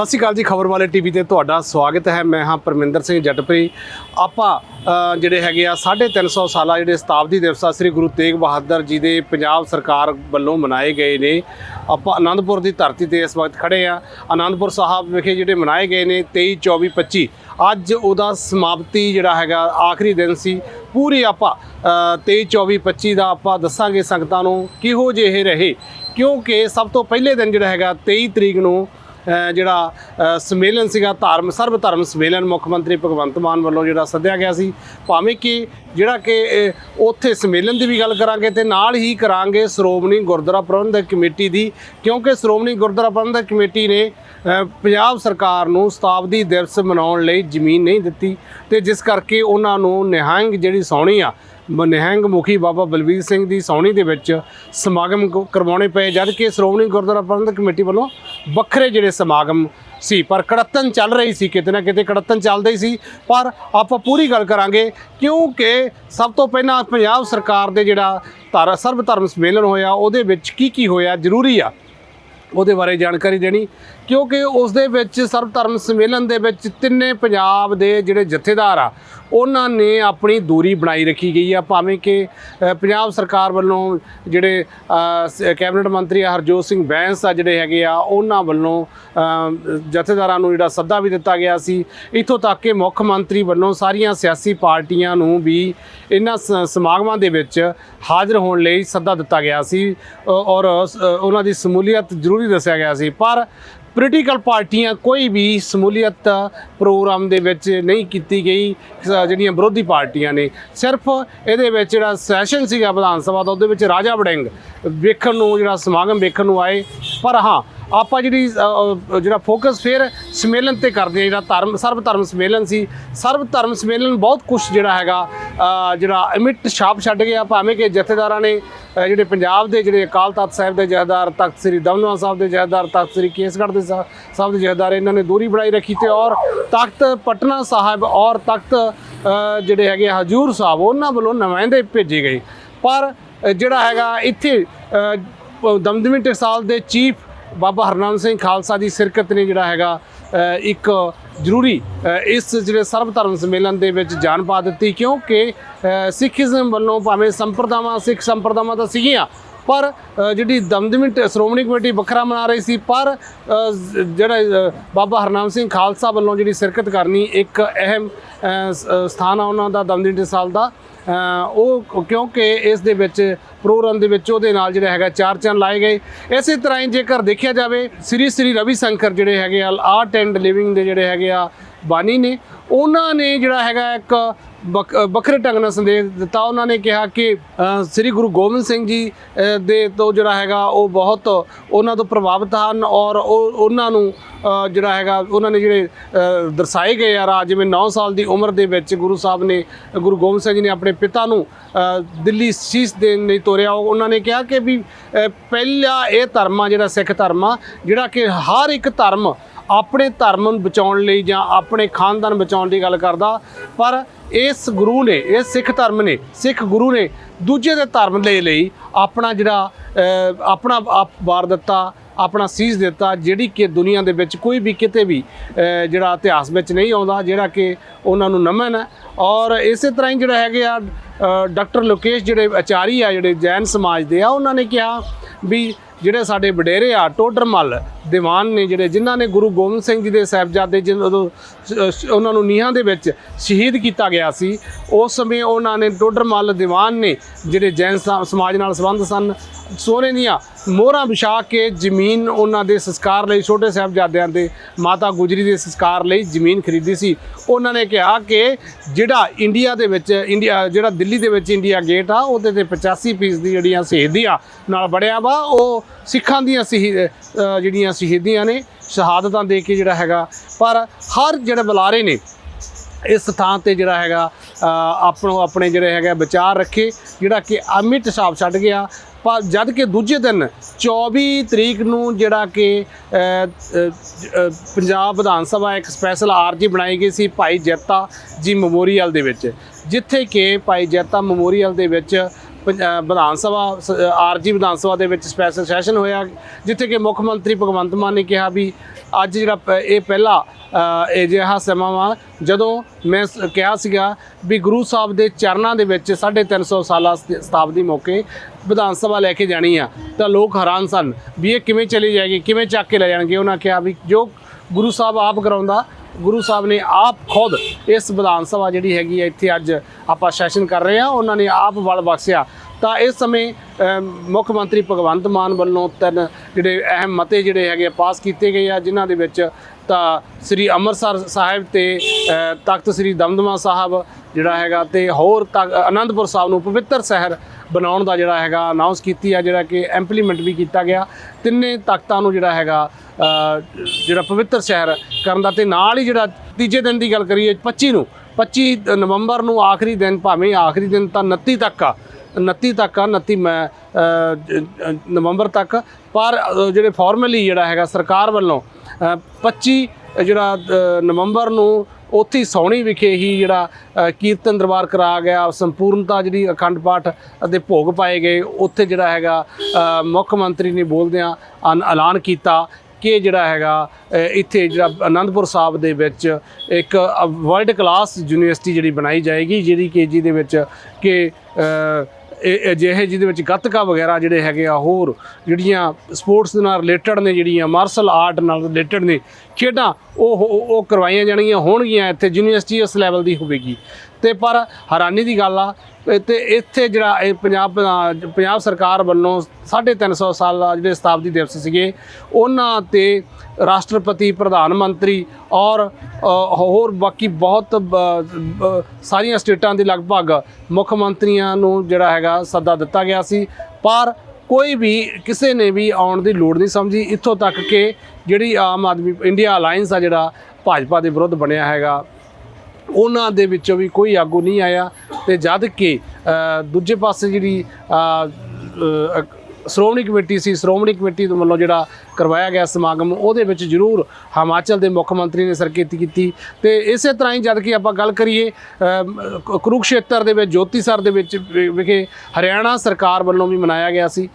ਸਤਿ ਸ਼੍ਰੀ ਅਕਾਲ ਜੀ ਖਬਰ ਵਾਲੇ ਟੀਵੀ ਤੇ ਤੁਹਾਡਾ ਸਵਾਗਤ ਹੈ। ਮੈਂ ਹਾਂ ਪਰਮਿੰਦਰ ਸਿੰਘ ਜੱਟਪਰੀ। ਆਪਾਂ ਜਿਹੜੇ ਹੈਗੇ ਆ 350 ਸਾਲਾ ਜਿਹੜੇ ਸ਼ਤਾਬਦੀ ਦਿਵਸ ਆ ਸ੍ਰੀ ਗੁਰੂ ਤੇਗ ਬਹਾਦਰ ਜੀ ਦੇ ਪੰਜਾਬ ਸਰਕਾਰ ਵੱਲੋਂ ਮਨਾਏ ਗਏ ਨੇ। ਆਪਾਂ ਆਨੰਦਪੁਰ ਦੀ ਧਰਤੀ ਤੇ ਇਸ ਵਕਤ ਖੜੇ ਆ। ਆਨੰਦਪੁਰ ਸਾਹਿਬ ਵਿਖੇ ਜਿਹੜੇ ਮਨਾਏ ਗਏ ਨੇ 23 24 25 ਅੱਜ ਉਹਦਾ ਸਮਾਪਤੀ ਜਿਹੜਾ ਹੈਗਾ ਆਖਰੀ ਦਿਨ ਸੀ। ਪੂਰੀ ਆਪਾਂ ਅ, 23 24 25 ਦਾ ਆਪਾਂ ਦੱਸਾਂਗੇ ਸੰਗਤਾਂ ਨੂੰ ਕਿਹੋ ਜਿਹੇ ਰਹੇ। ਕਿਉਂਕਿ ਸਭ ਤੋਂ ਪਹਿਲੇ ਦਿਨ ਜਿਹੜਾ ਹੈਗਾ 23 ਤਰੀਕ ਨੂੰ ਜਿਹੜਾ ਸੰਮੇਲਨ ਸੀਗਾ ਧਰਮ ਸਰਬ ਧਰਮ ਸੰਮੇਲਨ ਮੁੱਖ ਮੰਤਰੀ ਭਗਵੰਤ ਮਾਨ ਵੱਲੋਂ ਜਿਹੜਾ ਸੱਦਿਆ ਗਿਆ ਸੀ। ਭਾਵੇਂ ਕਿ ਜਿਹੜਾ ਕਿ ਉੱਥੇ ਸੰਮੇਲਨ ਦੀ ਵੀ ਗੱਲ ਕਰਾਂਗੇ ਤੇ ਨਾਲ ਹੀ ਕਰਾਂਗੇ ਸ਼੍ਰੋਮਣੀ ਗੁਰਦੁਆਰਾ ਪ੍ਰਬੰਧਕ ਕਮੇਟੀ ਦੀ, ਕਿਉਂਕਿ ਸ਼੍ਰੋਮਣੀ ਗੁਰਦੁਆਰਾ ਪ੍ਰਬੰਧਕ ਕਮੇਟੀ ਨੇ ਪੰਜਾਬ ਸਰਕਾਰ ਨੂੰ ਸ਼ਤਾਬਦੀ ਦਿਵਸ ਮਨਾਉਣ ਲਈ ਜ਼ਮੀਨ ਨਹੀਂ ਦਿੱਤੀ ਤੇ ਜਿਸ ਕਰਕੇ ਉਹਨਾਂ ਨੂੰ ਨਿਹੰਗ ਜਿਹੜੀ ਸੌਣੀ ਆ, ਮ- ਨਿਹੰਗ ਮੁਖੀ ਬਾਬਾ ਬਲਬੀਰ ਸਿੰਘ ਦੀ ਸੌਣੀ ਦੇ ਵਿੱਚ ਸਮਾਗਮ ਕਰਵਾਉਣੇ ਪਏ, ਜਦ ਕਿ ਸ਼੍ਰੋਮਣੀ ਗੁਰਦੁਆਰਾ ਪ੍ਰਬੰਧਕ ਕਮੇਟੀ ਵੱਲੋਂ ਵੱਖਰੇ ਜਿਹੜੇ ਸਮਾਗਮ ਸੀ, ਪਰ ਕੜਤਨ ਚੱਲ ਰਹੀ ਸੀ, ਕਿਤੇ ਨਾ ਕਿਤੇ ਕੜਤਨ ਚੱਲਦਾ ਹੀ ਸੀ। ਪਰ ਆਪਾਂ ਪੂਰੀ ਗੱਲ ਕਰਾਂਗੇ, ਕਿਉਂਕਿ ਸਭ ਤੋਂ ਪਹਿਲਾਂ ਪੰਜਾਬ ਸਰਕਾਰ ਦੇ ਜਿਹੜਾ ਧਰ, ਸਰਬ ਧਰਮ ਸੰਮੇਲਨ ਹੋਇਆ, ਉਹਦੇ ਵਿੱਚ ਕੀ ਕੀ ਹੋਇਆ ਜ਼ਰੂਰੀ ਆ? ਉਹਦੇ ਬਾਰੇ ਜਾਣਕਾਰੀ ਦੇਣੀ। ਕਿਉਂਕਿ ਉਸ ਦੇ ਵਿੱਚ ਸਰਵ ਧਰਮ ਸੰਮੇਲਨ ਦੇ ਵਿੱਚ ਤਿੰਨੇ ਪੰਜਾਬ ਦੇ ਜਿਹੜੇ ਜਥੇਦਾਰ ਆ, ਉਹਨਾਂ ਨੇ ਆਪਣੀ ਦੂਰੀ ਬਣਾਈ ਰੱਖੀ ਗਈ ਆ। ਭਾਵੇਂ ਕਿ ਪੰਜਾਬ ਸਰਕਾਰ ਵੱਲੋਂ ਜਿਹੜੇ ਕੈਬਨਿਟ ਮੰਤਰੀ ਹਰਜੋਤ ਸਿੰਘ ਬੈਂਸ ਆ ਜਿਹੜੇ ਹੈਗੇ ਆ, ਉਹਨਾਂ ਵੱਲੋਂ ਜਥੇਦਾਰਾਂ ਨੂੰ ਜਿਹੜਾ ਸੱਦਾ ਵੀ ਦਿੱਤਾ ਗਿਆ ਸੀ। ਇਥੋਂ ਤੱਕ ਕਿ ਮੁੱਖ ਮੰਤਰੀ ਵੱਲੋਂ ਸਾਰੀਆਂ ਸਿਆਸੀ ਪਾਰਟੀਆਂ ਨੂੰ ਵੀ ਇਹਨਾਂ ਸ- ਸਮਾਗਮਾਂ ਦੇ ਵਿੱਚ ਹਾਜ਼ਰ ਹੋਣ ਲਈ ਸੱਦਾ ਦਿੱਤਾ ਗਿਆ ਸੀ। ਔਰ ਉਹਨਾਂ ਦੀ ਸਮੂਲੀਅਤ ਜ਼ਰੂਰੀ ਦੱਸਿਆ ਗਿਆ ਸੀ। ਪਰ ਪੋਲੀਟੀਕਲ ਪਾਰਟੀਆਂ ਕੋਈ ਵੀ ਸਮੂਲੀਅਤ ਪ੍ਰੋਗਰਾਮ ਦੇ ਵਿੱਚ ਨਹੀਂ ਕੀਤੀ ਗਈ ਜਿਹੜੀਆਂ ਵਿਰੋਧੀ ਪਾਰਟੀਆਂ ਨੇ। ਸਿਰਫ ਇਹਦੇ ਵਿੱਚ ਜਿਹੜਾ ਸੈਸ਼ਨ ਸੀਗਾ ਵਿਧਾਨ ਸਭਾ ਦਾ, ਉਹਦੇ ਵਿੱਚ ਰਾਜਾ ਵੜਿੰਗ ਵੇਖਣ ਨੂੰ, ਜਿਹੜਾ ਸਮਾਗਮ ਵੇਖਣ ਨੂੰ ਆਏ। ਪਰ ਹਾਂ ਆਪਾਂ ਜਿਹੜੀ ਜਿਹੜਾ ਫੋਕਸ ਫਿਰ ਸਮੇਲਨ ਤੇ ਕਰਦੇ ਆ ਜਿਹੜਾ ਧਰਮ ਸਰਬ ਧਰਮ ਸਮੇਲਨ ਸੀ। ਸਰਬ ਧਰਮ ਸਮੇਲਨ ਬਹੁਤ ਕੁਝ ਜਿਹੜਾ ਹੈਗਾ ਜਿਹੜਾ ਅਮਿਟ ਛਾਪ ਛੱਡ ਗਿਆ ਭਾਵੇਂ ਕਿ ਜਥੇਦਾਰਾਂ ਨੇ ਜਿਹੜੇ ਪੰਜਾਬ ਦੇ ਜਿਹੜੇ ਅਕਾਲ ਤਖਤ ਸਾਹਿਬ ਦੇ ਜਥੇਦਾਰ, ਤਖਤ ਸ੍ਰੀ ਦਮਦਮਾ ਸਾਹਿਬ ਦੇ ਜਥੇਦਾਰ, ਤਖਤ ਸ੍ਰੀ ਕੇਸਗੜ੍ਹ ਦੇ ਸਾਹਿਬ ਦੇ ਜਥੇਦਾਰ, ਇਹਨਾਂ ਨੇ ਦੂਰੀ ਬਣਾਈ ਰੱਖੀ ਤੇ ਔਰ ਤਖਤ ਪਟਨਾ ਸਾਹਿਬ ਔਰ ਤਖਤ ਜਿਹੜੇ ਹੈਗੇ ਆ ਹਜੂਰ ਸਾਹਿਬ, ਉਹਨਾਂ ਵੱਲੋਂ ਨੁਮਾਇੰਦੇ ਭੇਜੇ ਗਏ। ਪਰ ਜਿਹੜਾ ਹੈਗਾ ਇੱਥੇ ਦਮਦਮੀ ਟਕਸਾਲ ਦੇ ਚੀਫ ਬਾਬਾ ਹਰਨਾਮ ਸਿੰਘ ਖਾਲਸਾ ਦੀ ਸਿਰਕਤ ਨੇ ਜਿਹੜਾ ਹੈਗਾ ਇੱਕ ਜ਼ਰੂਰੀ ਇਸ ਜਿਹੜੇ ਸਰਬ ਧਰਮ ਸੰਮੇਲਨ ਦੇ ਵਿੱਚ ਜਾਨ ਪਾ ਦਿੱਤੀ ਕਿਉਂਕਿ ਅ, ਸਿੱਖੀਜ਼ਮ ਵੱਲੋਂ ਭਾਵੇਂ ਸੰਪਰਦਾਵਾਂ ਸਿੱਖ ਸੰਪਰਦਾਵਾਂ ਤਾਂ ਸੀਗੀਆਂ ਪਰ ਜਿਹੜੀ ਦਮਦਮੀ ਸ਼੍ਰੋਮਣੀ ਕਮੇਟੀ ਵੱਖਰਾ ਮਨਾ ਰਹੀ ਸੀ, ਪਰ ਜਿਹੜਾ ਬਾਬਾ ਹਰਨਾਮ ਸਿੰਘ ਖਾਲਸਾ ਵੱਲੋਂ ਜਿਹੜੀ ਸਿਰਕਤ ਕਰਨੀ ਇੱਕ ਅਹਿਮ ਸ- ਸਥਾਨ ਆ ਉਹਨਾਂ ਦਾ ਦਮਦਮੀ ਟਕਸਾਲ ਦਾ ਉਹ ਕਿਉਂਕਿ ਇਸ ਦੇ ਵਿੱਚ ਪ੍ਰੋਗਰਾਮ ਦੇ ਵਿੱਚ ਉਹਦੇ ਨਾਲ ਜਿਹੜਾ ਹੈਗਾ ਚਾਰ ਚੰਨ ਲਾਏ ਗਏ। ਇਸੇ ਤਰ੍ਹਾਂ ਹੀ ਜੇਕਰ ਦੇਖਿਆ ਜਾਵੇ ਸ੍ਰੀ ਸ੍ਰੀ ਰਵੀ ਸ਼ੰਕਰ ਜਿਹੜੇ ਹੈਗੇ ਆ, ਆਰਟ ਐਂਡ ਲਿਵਿੰਗ ਦੇ ਜਿਹੜੇ ਹੈਗੇ ਆ, ਬਾਨੀ ਨੇ ਉਹਨਾਂ ਨੇ ਜਿਹੜਾ ਹੈਗਾ ਇੱਕ ਬਕ- ਵੱਖਰੇ ਢੰਗ ਨਾਲ ਸੰਦੇਸ਼ ਦਿੱਤਾ। ਉਹਨਾਂ ਨੇ ਕਿਹਾ ਕਿ ਸ੍ਰੀ ਗੁਰੂ ਗੋਬਿੰਦ ਸਿੰਘ ਜੀ ਦੇ ਤੋਂ ਜਿਹੜਾ ਹੈਗਾ ਉਹ ਬਹੁਤ ਉਹਨਾਂ ਤੋਂ ਪ੍ਰਭਾਵਿਤ ਹਨ ਔਰ ਉਹ ਉਹਨਾਂ ਨੂੰ ਜਿਹੜਾ ਹੈਗਾ ਉਹਨਾਂ ਨੇ ਜਿਹੜੇ ਦਰਸਾਏ ਗਏ ਆ ਰਾਜ ਜਿਵੇਂ 9 ਸਾਲ ਦੀ ਉਮਰ ਦੇ ਵਿੱਚ ਗੁਰੂ ਸਾਹਿਬ ਨੇ, ਗੁਰੂ ਗੋਬਿੰਦ ਸਿੰਘ ਜੀ ਨੇ ਆਪਣੇ ਪਿਤਾ ਨੂੰ ਦਿੱਲੀ ਸੀਸ ਦੇਣ ਲਈ ਤੋਰਿਆ। ਉਹਨਾਂ ਨੇ ਕਿਹਾ ਕਿ ਵੀ ਪਹਿਲਾ ਇਹ ਧਰਮ ਆ ਜਿਹੜਾ ਸਿੱਖ ਧਰਮ ਆ, ਜਿਹੜਾ ਕਿ ਹਰ ਇੱਕ ਧਰਮ ਆਪਣੇ ਧਰਮ ਨੂੰ ਬਚਾਉਣ ਲਈ ਜਾਂ ਆਪਣੇ ਖਾਨਦਾਨ ਬਚਾਉਣ ਦੀ ਗੱਲ ਕਰਦਾ, ਪਰ ਇਸ ਗੁਰੂ ਨੇ, ਇਹ ਸਿੱਖ ਧਰਮ ਨੇ, ਸਿੱਖ ਗੁਰੂ ਨੇ ਦੂਜੇ ਦੇ ਧਰਮ ਦੇ ਲਈ ਆਪਣਾ ਜਿਹੜਾ ਆਪਣਾ ਆਪ ਵਾਰ ਦਿੱਤਾ, ਆਪਣਾ ਸੀਸ ਦਿੱਤਾ, ਜਿਹੜੀ ਕਿ ਦੁਨੀਆ ਦੇ ਵਿੱਚ ਕੋਈ ਵੀ ਕਿਤੇ ਵੀ ਜਿਹੜਾ ਇਤਿਹਾਸ ਵਿੱਚ ਨਹੀਂ ਆਉਂਦਾ, ਜਿਹੜਾ ਕਿ ਉਹਨਾਂ ਨੂੰ ਨਮਨ ਹੈ। ਔਰ ਇਸੇ ਤਰ੍ਹਾਂ ਹੀ ਜਿਹੜਾ ਹੈਗੇ ਆ ਡਾਕਟਰ ਲੋਕੇਸ਼ ਜਿਹੜੇ ਆਚਾਰੀ ਆ, ਜਿਹੜੇ ਜੈਨ ਸਮਾਜ ਦੇ ਆ, ਉਹਨਾਂ ਨੇ ਕਿਹਾ ਵੀ ਜਿਹੜੇ ਸਾਡੇ ਵਡੇਰੇ ਆ, ਟੋਡਰਮਲ, ਦੀਵਾਨ ਨੇ ਜਿਹੜੇ, ਜਿਨ੍ਹਾਂ ਨੇ ਗੁਰੂ ਗੋਬਿੰਦ ਸਿੰਘ ਜੀ ਦੇ ਸਾਹਿਬਜ਼ਾਦੇ ਜਦੋਂ ਉਹਨਾਂ ਨੂੰ ਨੀਹਾਂ ਦੇ ਵਿੱਚ ਸ਼ਹੀਦ ਕੀਤਾ ਗਿਆ ਸੀ, ਉਸ ਸਮੇਂ ਉਹਨਾਂ ਨੇ ਟੋਡਰਮਲ, ਦੀਵਾਨ ਨੇ ਜਿਹੜੇ ਜੈਨ ਸਮਾਜ ਨਾਲ ਸੰਬੰਧ ਸਨ ਸੋਨੇ ਦੀਆਂ ਮੋਹਰਾਂ ਵਿਛਾ ਕੇ ਜ਼ਮੀਨ ਉਹਨਾਂ ਦੇ ਸੰਸਕਾਰ ਲਈ, ਛੋਟੇ ਸਾਹਿਬਜ਼ਾਦਿਆਂ ਦੇ ਮਾਤਾ ਗੁਜਰੀ ਦੇ ਸੰਸਕਾਰ ਲਈ ਜ਼ਮੀਨ ਖਰੀਦੀ ਸੀ। ਉਹਨਾਂ ਨੇ ਕਿਹਾ ਕਿ ਜਿਹੜਾ ਇੰਡੀਆ ਦੇ ਵਿੱਚ, ਇੰਡੀਆ, ਜਿਹੜਾ ਦਿੱਲੀ ਦੇ ਵਿੱਚ ਇੰਡੀਆ ਗੇਟ ਆ, ਉਹਦੇ ਤੇ 85% ਦੀ ਜਿਹੜੀਆਂ ਸ਼ਹੀਦੀਆਂ ਨਾਲ ਬੜਿਆ ਵਾ, ਉਹ ਸਿੱਖਾਂ ਦੀਆਂ ਸ਼ਹੀਦ ਜਿਹੜੀਆਂ ਸ਼ਹੀਦੀਆਂ ਨੇ, ਸ਼ਹਾਦਤਾਂ ਦੇ ਕੇ ਜਿਹੜਾ ਹੈਗਾ। ਪਰ ਹਰ ਜਿਹੜੇ ਬੁਲਾਰੇ ਨੇ, ਇਸ ਥਾਂ ਤੇ ਜਿਹੜਾ ਹੈਗਾ ਆਪਣੋ ਆਪਣੇ ਜਿਹੜੇ ਹੈਗਾ ਵਿਚਾਰ ਰੱਖੇ, ਜਿਹੜਾ ਕਿ ਅਮਿਤ ਸਾਹਿਬ ਛੱਡ ਗਿਆ ਜਦ ਕਿ ਦੂਜੇ ਦਿਨ 24 ਤਰੀਕ ਨੂੰ ਜਿਹੜਾ ਕਿ ਪੰਜਾਬ ਵਿਧਾਨ ਸਭਾ ਇੱਕ ਸਪੈਸ਼ਲ ਆਰਜੀ ਬਣਾਈ ਗਈ ਸੀ ਭਾਈ ਜੈਤਾ ਜੀ ਮੈਮੋਰੀਅਲ ਦੇ ਵਿੱਚ, ਜਿੱਥੇ ਕਿ ਭਾਈ ਜੈਤਾ ਮੈਮੋਰੀਅਲ ਦੇ ਵਿੱਚ ਵਿਧਾਨ ਸਭਾ, ਸ- ਆਰਜੀ ਵਿਧਾਨ ਸਭਾ ਦੇ ਵਿੱਚ ਸਪੈਸ਼ਲ ਸੈਸ਼ਨ ਹੋਇਆ, ਜਿੱਥੇ ਕਿ ਮੁੱਖ ਮੰਤਰੀ ਭਗਵੰਤ ਮਾਨ ਨੇ ਕਿਹਾ ਵੀ ਅੱਜ ਜਿਹੜਾ ਪ- ਇਹ ਪਹਿਲਾ ਅਜਿਹਾ ਸਮਾਂ ਵਾ, ਜਦੋਂ ਮੈਂ ਸ- ਕਿਹਾ ਸੀਗਾ ਵੀ ਗੁਰੂ ਸਾਹਿਬ ਦੇ ਚਰਨਾਂ ਦੇ ਵਿੱਚ 350 ਸਾਲਾ ਸਤ- ਸ਼ਤਾਬਦੀ ਮੌਕੇ ਵਿਧਾਨ ਸਭਾ ਲੈ ਕੇ ਜਾਣੀ ਆ, ਤਾਂ ਲੋਕ ਹੈਰਾਨ ਸਨ ਵੀ ਇਹ ਕਿਵੇਂ ਚਲੀ ਜਾਏਗੀ, ਕਿਵੇਂ ਚੱਕ ਕੇ ਲੈ ਜਾਣਗੇ? ਉਹਨਾਂ ਕਿਹਾ ਵੀ ਜੋ ਗੁਰੂ ਸਾਹਿਬ ਆਪ ਕਰਾਉਂਦਾ ਗੁਰੂ ਸਾਹਿਬ ਨੇ ਆਪ ਖੁਦ ਇਸ ਵਿਧਾਨ ਸਭਾ ਜਿਹੜੀ ਹੈਗੀ ਹੈ ਇੱਥੇ ਅੱਜ ਆਪਾਂ ਸੈਸ਼ਨ ਕਰ ਰਹੇ ਹਾਂ, ਉਹਨਾਂ ਨੇ ਆਪ ਬਲ ਬਖਸ਼ਿਆ ਤਾਂ ਇਸ ਸਮੇਂ ਮੁੱਖ ਮੰਤਰੀ ਭਗਵੰਤ ਮਾਨ ਵੱਲੋਂ ਤਿੰਨ ਜਿਹੜੇ ਅਹਿਮ ਮਤੇ ਜਿਹੜੇ ਹੈਗੇ ਆ, ਪਾਸ ਕੀਤੇ ਗਏ ਆ, ਜਿਨ੍ਹਾਂ ਦੇ ਵਿੱਚ ਤਾਂ ਸ੍ਰੀ ਅੰਮ੍ਰਿਤਸਰ ਸਾਹਿਬ ਤੇ ਤਖਤ ਸ੍ਰੀ ਦਮਦਮਾ ਸਾਹਿਬ ਜਿਹੜਾ ਹੈਗਾ ਤੇ ਹੋਰ ਤਖ਼- ਆਨੰਦਪੁਰ ਸਾਹਿਬ ਨੂੰ ਪਵਿੱਤਰ ਸ਼ਹਿਰ ਬਣਾਉਣ ਦਾ ਜਿਹੜਾ ਹੈਗਾ ਅਨਾਉਂਸ ਕੀਤੀ ਆ ਜਿਹੜਾ ਕਿ ਇੰਪਲੀਮੈਂਟ ਵੀ ਕੀਤਾ ਗਿਆ। ਤਿੰਨੇ ਤਾਕਤਾਂ ਨੂੰ ਜਿਹੜਾ ਹੈਗਾ ਜਿਹੜਾ ਪਵਿੱਤਰ ਸ਼ਹਿਰ ਕਰਨ ਦਾ ਤੇ ਨਾਲ ਹੀ ਜਿਹੜਾ ਤੀਜੇ ਦਿਨ ਦੀ ਗੱਲ ਕਰੀਏ 25 ਨੂੰ 25 ਨਵੰਬਰ ਨੂੰ ਆਖਰੀ ਦਿਨ ਭਾਵੇਂ ਆਖਰੀ ਦਿਨ ਤਾਂ 29 ਤੱਕ ਆ 29 ਤੱਕ ਆ 29 ਮੈਂ ਨਵੰਬਰ ਤੱਕ। ਪਰ ਜਿਹੜੇ ਫਾਰਮਲੀ ਜਿਹੜਾ ਹੈਗਾ ਸਰਕਾਰ ਵੱਲੋਂ ਅ, 25 ਜਿਹੜਾ ਨਵੰਬਰ ਨੂੰ ਉੱਥੇ ਹੀ ਸੌਣੀ ਵਿਖੇ ਹੀ ਜਿਹੜਾ ਕੀਰਤਨ ਦਰਬਾਰ ਕਰਾ ਗਿਆ। ਸੰਪੂਰਨਤਾ ਜਿਹੜੀ ਅਖੰਡ ਪਾਠ ਅਤੇ ਭੋਗ ਪਾਏ ਗਏ। ਉੱਥੇ ਜਿਹੜਾ ਹੈਗਾ ਮੁੱਖ ਮੰਤਰੀ ਨੇ ਬੋਲਦਿਆਂ ਐਨ- ਐਲਾਨ ਕੀਤਾ ਕਿ ਜਿਹੜਾ ਹੈਗਾ ਇੱਥੇ ਜਿਹੜਾ ਆਨੰਦਪੁਰ ਸਾਹਿਬ ਦੇ ਵਿੱਚ ਇੱਕ ਵਰਲਡ ਕਲਾਸ ਯੂਨੀਵਰਸਿਟੀ ਜਿਹੜੀ ਬਣਾਈ ਜਾਏਗੀ, ਜਿਹੜੀ ਕਿ ਜਿਹਦੇ ਵਿੱਚ ਕਿ ਅਜਿਹੇ ਜਿਹਦੇ ਵਿੱਚ ਗੱਤਕਾ ਵਗੈਰਾ ਜਿਹੜੇ ਹੈਗੇ ਆ, ਹੋਰ ਜਿਹੜੀਆਂ ਸਪੋਰਟਸ ਦੇ ਨਾਲ ਰਿਲੇਟਡ ਨੇ, ਜਿਹੜੀਆਂ ਮਾਰਸ਼ਲ ਆਰਟ ਨਾਲ ਰਿਲੇਟਡ ਨੇ, ਖੇਡਾਂ ਉਹ ਉਹ ਉਹ ਕਰਵਾਈਆਂ ਜਾਣਗੀਆਂ, ਹੋਣਗੀਆਂ ਇੱਥੇ ਯੂਨੀਵਰਸਿਟੀ ਇਸ ਲੈਵਲ ਦੀ ਹੋਵੇਗੀ। ਤੇ ਪਰ ਹੈਰਾਨੀ ਦੀ ਗੱਲ ਆ, ਇਹ ਤੇ ਇੱਥੇ ਜਿਹੜਾ ਇਹ ਪੰਜਾਬ ਪੰਜਾਬ ਸਰਕਾਰ ਵੱਲੋਂ 350 ਸਾਲ ਜਿਹੜੇ ਸ਼ਤਾਬਦੀ ਦਿਵਸ ਸੀਗੇ, ਉਹਨਾਂ ਤੇ ਰਾਸ਼ਟਰਪਤੀ, ਪ੍ਰਧਾਨ ਮੰਤਰੀ ਔਰ ਹੋਰ ਬਾਕੀ ਬਹੁਤ ਸਾਰੀਆਂ ਸਟੇਟਾਂ ਦੇ ਲਗਭਗ ਮੁੱਖ ਮੰਤਰੀਆਂ ਨੂੰ ਜਿਹੜਾ ਹੈਗਾ ਸੱਦਾ ਦਿੱਤਾ ਗਿਆ ਸੀ। ਪਰ ਕੋਈ ਵੀ ਕਿਸੇ ਨੇ ਵੀ ਆਉਣ ਦੀ ਲੋੜ ਨਹੀਂ ਸਮਝੀ। ਇੱਥੋਂ ਤੱਕ ਕਿ ਜਿਹੜੀ ਆਮ ਆਦਮੀ, ਇੰਡੀਆ ਅਲਾਈਅੰਸ ਆ ਜਿਹੜਾ ਭਾਜਪਾ ਦੇ ਵਿਰੁੱਧ ਬਣਿਆ ਹੈਗਾ ਉਹਨਾਂ ਦੇ ਵਿੱਚੋਂ ਵੀ ਕੋਈ ਆਗੂ ਨਹੀਂ ਆਇਆ ਤੇ ਜਦ ਕਿ ਦੂਜੇ ਪਾਸੇ ਜਿਹੜੀ ਸ਼੍ਰੋਮਣੀ ਕਮੇਟੀ ਸੀ, ਸ਼੍ਰੋਮਣੀ ਕਮੇਟੀ ਦੇ ਵੱਲੋਂ ਜਿਹੜਾ ਕਰਵਾਇਆ ਗਿਆ ਸਮਾਗਮ ਉਹਦੇ ਵਿੱਚ ਜ਼ਰੂਰ ਹਿਮਾਚਲ ਦੇ ਮੁੱਖ ਮੰਤਰੀ ਨੇ ਸਰਕਤ ਕੀਤੀ। ਤੇ ਇਸੇ ਤਰ੍ਹਾਂ ਹੀ ਜਦ ਕਿ ਆਪਾਂ ਗੱਲ ਕਰੀਏ ਕੁਰੂਕਸ਼ੇਤਰ ਦੇ ਵਿੱਚ ਜੋਤੀਸਰ ਦੇ ਵਿੱਚ ਵਿ- ਵਿਖੇ ਹਰਿਆਣਾ ਸਰਕਾਰ ਵੱਲੋਂ ਵੀ ਮਨਾਇਆ ਗਿਆ ਸੀ।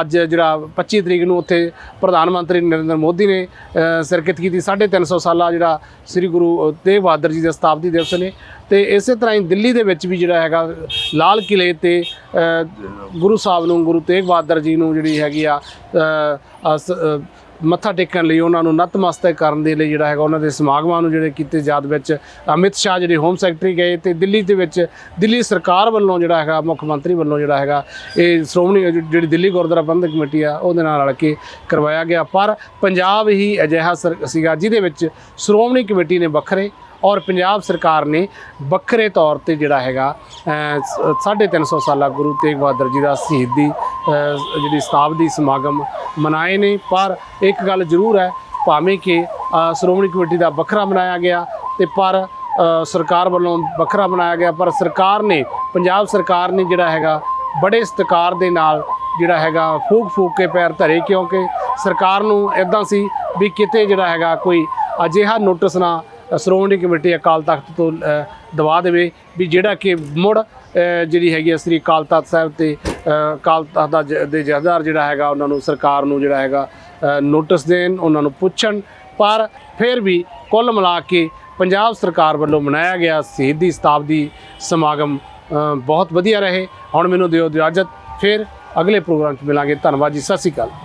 ਅੱਜ ਜਿਹੜਾ 25 ਤਰੀਕ ਨੂੰ ਉੱਥੇ ਪ੍ਰਧਾਨ ਮੰਤਰੀ ਨਰਿੰਦਰ ਮੋਦੀ ਨੇ ਅ, ਸ਼ਿਰਕਤ ਕੀਤੀ। 350 ਸਾਲਾ ਜਿਹੜਾ ਸ੍ਰੀ ਗੁਰੂ ਤੇਗ ਬਹਾਦਰ ਜੀ ਦੇ ਸ਼ਤਾਬਦੀ ਦਿਵਸ ਨੇ। ਤੇ ਇਸੇ ਤਰ੍ਹਾਂ ਹੀ ਦਿੱਲੀ ਦੇ ਵਿੱਚ ਵੀ ਜਿਹੜਾ ਹੈਗਾ ਲਾਲ ਕਿਲੇ ਤੇ ਗੁਰੂ ਸਾਹਿਬ ਨੂੰ ਗੁਰੂ ਤੇਗ ਬਹਾਦਰ ਜੀ ਨੂੰ ਜਿਹੜੀ ਹੈਗੀ ਆ ਮੱਥਾ ਟੇਕਣ ਲਈ ਉਹਨਾਂ ਨੂੰ ਨਤਮਸਤਕ ਕਰਨ ਦੇ ਲਈ ਜਿਹੜਾ ਹੈਗਾ ਉਹਨਾਂ ਦੇ ਸਮਾਗਮਾਂ ਨੂੰ ਜਿਹੜੇ ਕੀਤੇ ਯਾਦ ਵਿੱਚ ਅਮਿਤ ਸ਼ਾਹ ਜਿਹੜੇ ਹੋਮ ਸੈਕਟਰੀ ਗਏ ਤੇ ਦਿੱਲੀ ਦੇ ਵਿੱਚ ਦਿੱਲੀ ਸਰਕਾਰ ਵੱਲੋਂ ਜਿਹੜਾ ਹੈਗਾ ਮੁੱਖ ਮੰਤਰੀ ਵੱਲੋਂ ਜਿਹੜਾ ਹੈਗਾ ਇਹ ਸ਼੍ਰੋਮਣੀ ਜਿਹੜੀ ਦਿੱਲੀ ਗੁਰਦੁਆਰਾ ਪ੍ਰਬੰਧਕ ਕਮੇਟੀ ਆ ਉਹਦੇ ਨਾਲ ਰਲ ਕੇ ਕਰਵਾਇਆ ਗਿਆ। ਪਰ ਪੰਜਾਬ ਹੀ ਅਜਿਹਾ ਸਰ- ਸੀਗਾ ਜਿਹਦੇ ਵਿੱਚ ਸ਼੍ਰੋਮਣੀ ਕਮੇਟੀ ਨੇ ਵੱਖਰੇ ਔਰ ਪੰਜਾਬ ਸਰਕਾਰ ਨੇ ਵੱਖਰੇ ਤੌਰ ਤੇ ਜਿਹੜਾ ਹੈਗਾ ਅ, ਸ- 350 ਸਾਲਾ ਗੁਰੂ ਤੇਗ ਬਹਾਦਰ ਜੀ ਦਾ ਸ਼ਹੀਦੀ ਜਿਹੜੀ ਸ਼ਤਾਬਦੀ ਸਮਾਗਮ ਮਨਾਏ ਨੇ। ਪਰ ਇੱਕ ਗੱਲ ਜ਼ਰੂਰ ਹੈ, ਭਾਵੇਂ ਕਿ ਸ਼੍ਰੋਮਣੀ ਕਮੇਟੀ ਦਾ ਵੱਖਰਾ ਮਨਾਇਆ ਗਿਆ ਤੇ ਪਰ ਸਰਕਾਰ ਵੱਲੋਂ ਵੱਖਰਾ ਬਣਾਇਆ ਗਿਆ। ਪਰ ਸਰਕਾਰ ਨੇ, ਪੰਜਾਬ ਸਰਕਾਰ ਨੇ ਜਿਹੜਾ ਹੈਗਾ, ਬੜੇ ਸਤਿਕਾਰ ਦੇ ਨਾਲ ਜਿਹੜਾ ਹੈਗਾ, ਫੂਕ ਫੂਕ ਕੇ ਪੈਰ ਧਰੇ। ਕਿਉਂਕਿ ਸਰਕਾਰ ਨੂੰ ਇਦਾਂ ਸੀ ਵੀ ਕਿਤੇ ਜਿਹੜਾ ਹੈਗਾ, ਕੋਈ ਅਜਿਹਾ ਨੋਟਿਸ ਨਾ ਸ਼੍ਰੋਮਣੀ ਕਮੇਟੀ ਅਕਾਲ ਤਖਤ ਤੋਂ ਦਵਾ ਦੇਵੇ ਵੀ ਜਿਹੜਾ ਕਿ ਮੁੜ ਜਿਹੜੀ ਹੈਗੀ ਆ, ਸ੍ਰੀ ਅਕਾਲ ਤਖਤ ਸਾਹਿਬ ਤੇ ਅ, ਅਕਾਲ ਤਖਤ ਦਾ ਜ- ਦੇ ਜਥੇਦਾਰ ਜਿਹੜਾ ਹੈਗਾ ਉਹਨਾਂ ਨੂੰ ਸਰਕਾਰ ਨੂੰ ਜਿਹੜਾ ਹੈਗਾ ਅ, ਨੋਟਿਸ ਦੇਣ ਉਹਨਾਂ ਨੂੰ ਪੁੱਛਣ। ਪਰ ਫਿਰ ਵੀ ਕੁੱਲ ਮਿਲਾ ਕੇ ਪੰਜਾਬ ਸਰਕਾਰ ਵੱਲੋਂ ਮਨਾਇਆ ਗਿਆ ਸ਼ਹੀਦੀ ਸ਼ਤਾਬਦੀ ਸਮਾਗਮ ਅ, ਬਹੁਤ ਵਧੀਆ ਰਹੇ। ਹੁਣ ਮੈਨੂੰ ਦਿਓ ਇਜਾਜ਼ਤ। ਫਿਰ ਅਗਲੇ ਪ੍ਰੋਗਰਾਮ 'ਚ ਮਿਲਾਂਗੇ। ਧੰਨਵਾਦ ਜੀ। ਸਤਿ ਸ਼੍ਰੀ ਅਕਾਲ।